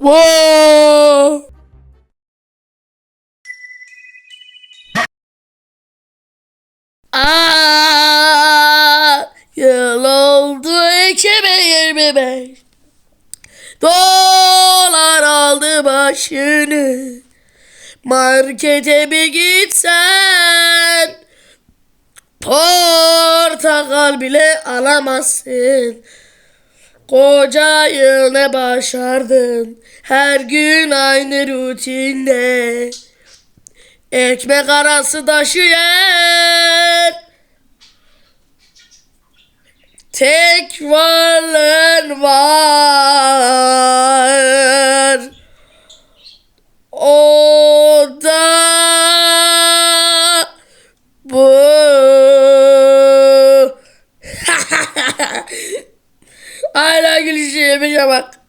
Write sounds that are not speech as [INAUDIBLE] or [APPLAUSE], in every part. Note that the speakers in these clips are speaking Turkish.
Wow. Aa, yıl oldu 2025 Dolar aldı başını. Markete bir gitsen Portakal bile alamazsın Koca yıl ne başardın Her gün aynı rutinde. Ekmek arası taşıyan Tek varlığın var Gülüşüye bak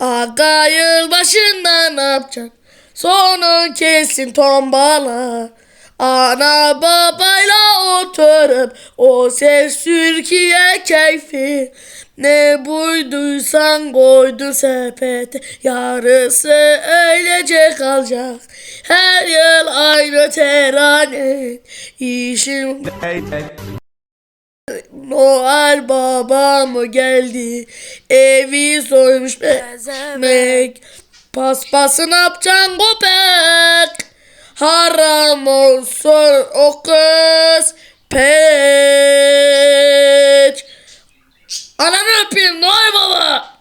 Aga yılbaşında ne yapacaksın? Sonu kesin tombala. Ana babayla oturup o ses Türkiye keyfi. Ne buyduysan koydun sepete Yarısı öylece kalacak Her yıl aynı terane İşim Noel baba mı geldi? Evi soymuş bezemek. Paspası ne yapacaksın köpek? Haram olsun o kız pek. Ananı öpeyim Noel baba.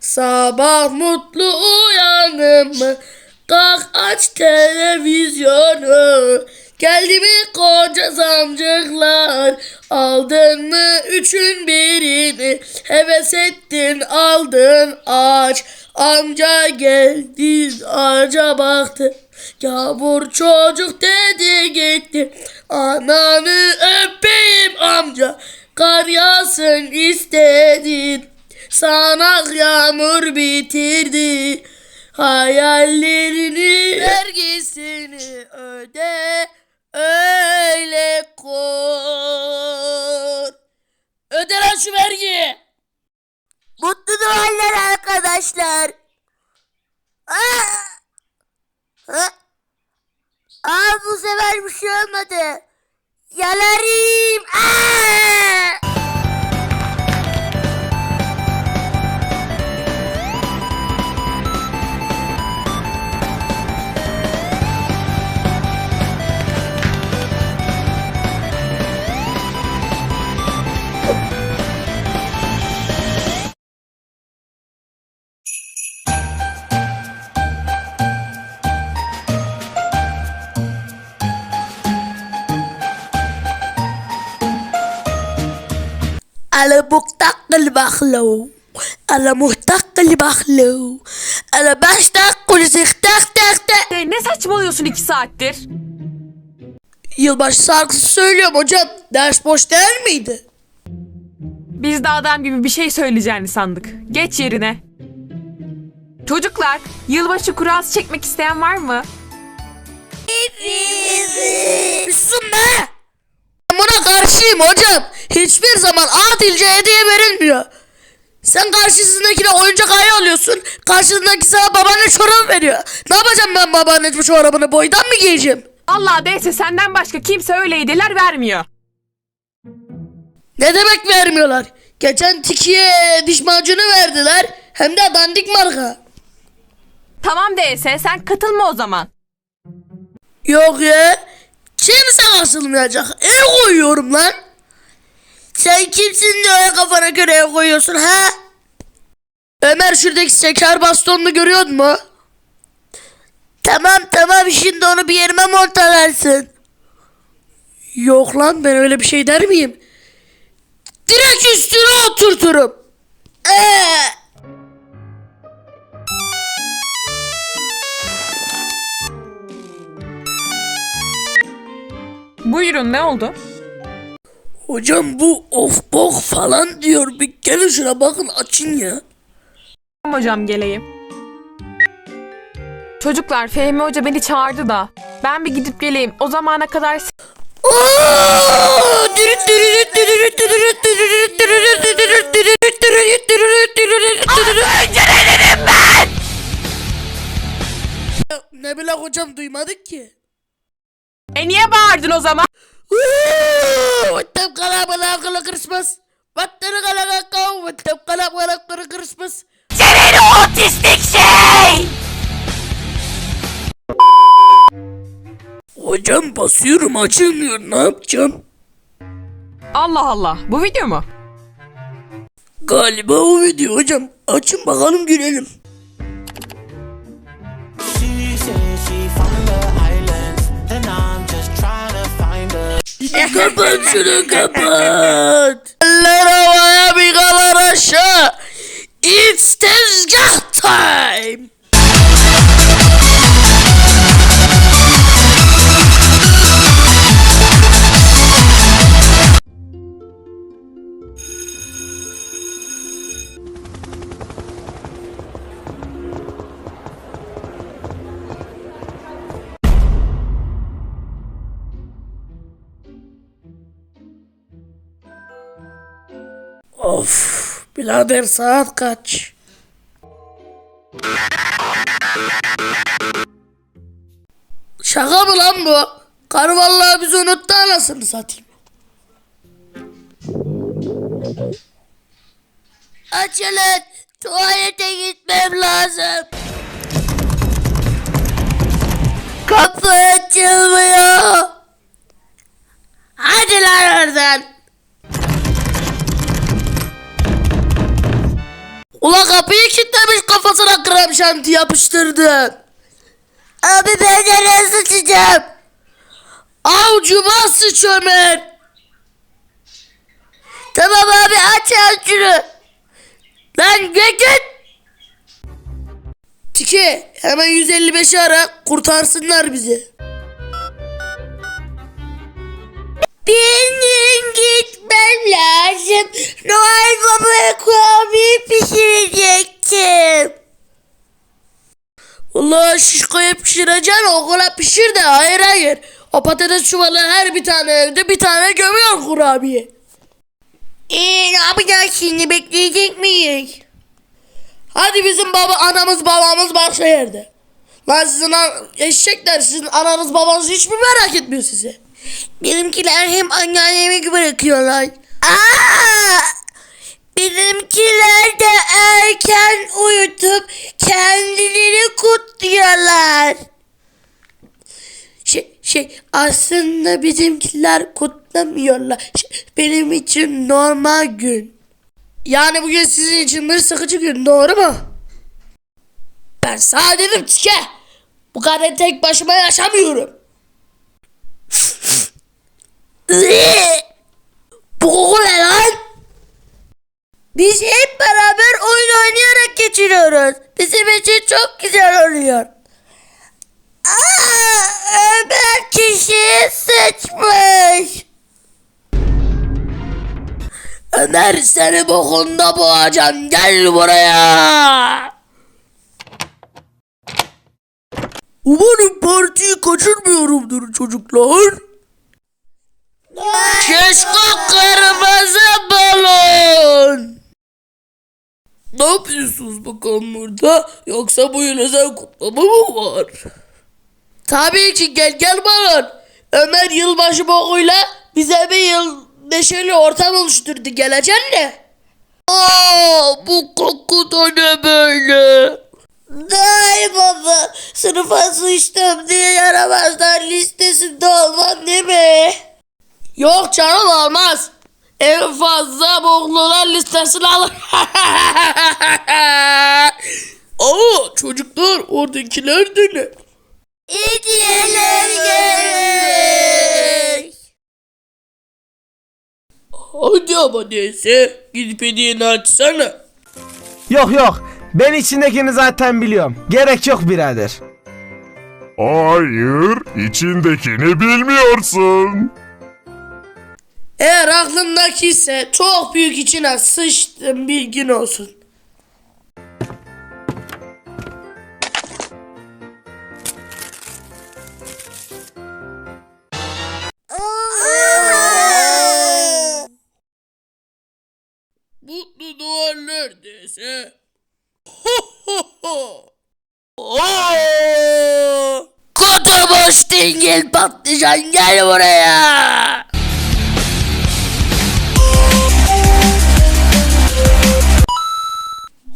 Sabah mutlu uyandım mı? Kalk aç televizyonu. Geldi mi koca zamcıklar? Aldın mı üçün birini? Heves ettin aldın aç. Amca geldi ağaca baktı. Yağmur çocuk dedi gitti. Ananı öpeyim amca. Kar yağsın istedin. Sana yağmur bitirdi. Hayallerini vergisini öde öyle koy. Öde lan şu vergiyi. Mutlu Noeller arkadaşlar. Aa! Ha? Aa bu sefer bir şey olmadı. Yalarım. Aa! على مطق المخلو على مهتق المخلو على بشتق ولزختق تق تق E, ne saçmalıyorsun iki saattir? Yılbaşı şarkısı söylüyorum hocam. Ders boş değil miydi? Biz de adam gibi bir şey söyleyeceğini sandık. Geç yerine. Çocuklar, yılbaşı kurası çekmek isteyen var mı? Bir Susun be! Buna karşıyım hocam. Hiçbir zaman adilce hediye verilmiyor. Sen karşısındakine oyuncak ayı alıyorsun. Karşısındaki sana babaanne çorabı veriyor. Ne yapacağım ben babaanne bu çorabını boydan mı giyeceğim? Allah değilse senden başka kimse öyle hediyeler vermiyor. Ne demek vermiyorlar? Geçen Tiki'ye diş macunu verdiler. Hem de dandik marka. Tamam değilse sen katılma o zaman. Yok ya. Kimse asılmayacak. El koyuyorum lan. Sen kimsin de öyle kafana göre el koyuyorsun ha? Ömer şuradaki şeker bastonunu görüyor mu? Tamam tamam şimdi onu bir yerime montalarsın. Yok lan ben öyle bir şey der miyim? Direkt üstüne oturturum. Ee. Buyurun ne oldu? Hocam bu of bok falan diyor. Bir gelin şuna bakın açın ya. Tamam hocam geleyim. Çocuklar Fehmi Hoca beni çağırdı da. Ben bir gidip geleyim. O zamana kadar hocam E niye bağırdın o zaman? Bana kala Christmas. Bana kala Christmas. Senin otistik şey! Hocam basıyorum açılmıyor ne yapacağım? Allah Allah. Bu video mu? Galiba o video hocam. Açın bakalım görelim. Just trying to find her. kapat şunu kapat. Havaya bigalar aşağı. It's tezgah time. Birader saat kaç? Şaka mı lan bu? Karı vallahi bizi unuttu anasını satayım. Açılın. Tuvalete gitmem lazım. Kapı açılmıyor. Hadi lan oradan. Ula kapıyı kilitlemiş kafasına krem şanti yapıştırdı. Abi ben nereye sıçacağım? Avcuma sıç Ömer. Tamam abi aç şunu. Lan git. Tiki hemen 155'i ara kurtarsınlar bizi. Benim gitmem lazım. Noel Baba'ya kurabiye pişirecektim. Vallahi şişkoya pişireceksin okula pişir de hayır hayır. O patates çuvalı her bir tane evde bir tane gömüyor kurabiye. Eee ne yapacağız şimdi bekleyecek miyiz? Hadi bizim baba anamız babamız başka yerde. Lan sizin eşekler sizin ananız babanız hiç mi merak etmiyor sizi? Benimkiler hem anneannemi bırakıyorlar. Aa! Benimkiler de erken uyutup kendileri kutluyorlar. Şey, şey aslında bizimkiler kutlamıyorlar. Şey, benim için normal gün. Yani bugün sizin için bir sıkıcı gün doğru mu? Ben sana dedim tike. Bu kadar tek başıma yaşamıyorum. Bu koku ne lan? Biz hep beraber oyun oynayarak geçiriyoruz. Bizim için çok güzel oluyor. Aa, Ömer kişiyi sıçmış. Ömer seni bokunda boğacağım. Gel buraya. Umarım partiyi kaçırmıyorumdur çocuklar. Keşke kırmızı balon. Ne yapıyorsunuz bakalım burada? Yoksa bu yıl özel kutlama mı var? Tabii ki gel gel balon. Ömer yılbaşı bokuyla bize bir yıl neşeli ortam oluşturdu. Geleceksin mi? Aa, bu koku da ne böyle? Day baba sınıfa sıçtım diye yaramazlar listesinde olmam değil mi? Yok canım olmaz. En fazla boklular listesini alır. Aa [LAUGHS] çocuklar oradakiler de ne? Hediyeler gelmiş. Hadi ama neyse gidip hediyeni açsana. Yok yok. Ben içindekini zaten biliyorum. Gerek yok birader. Hayır, içindekini bilmiyorsun. Eğer aklındaki ise çok büyük içine sıçtım bilgin olsun. Mutlu Noeller dese. Aa! dingil patlıcan gel buraya.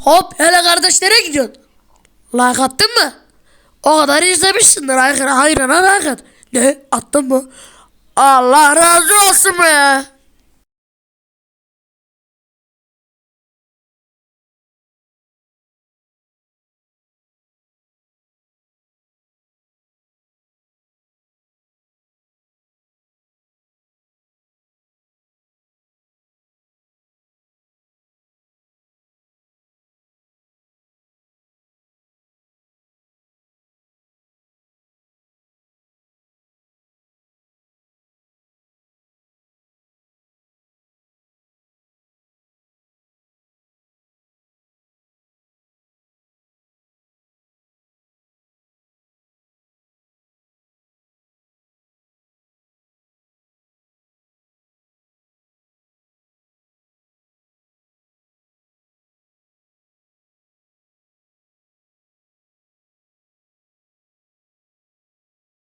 Hop hele kardeş nereye gidiyorsun? Like attın mı? O kadar izlemişsindir hayrana like at. Ne attın mı? Allah razı olsun be.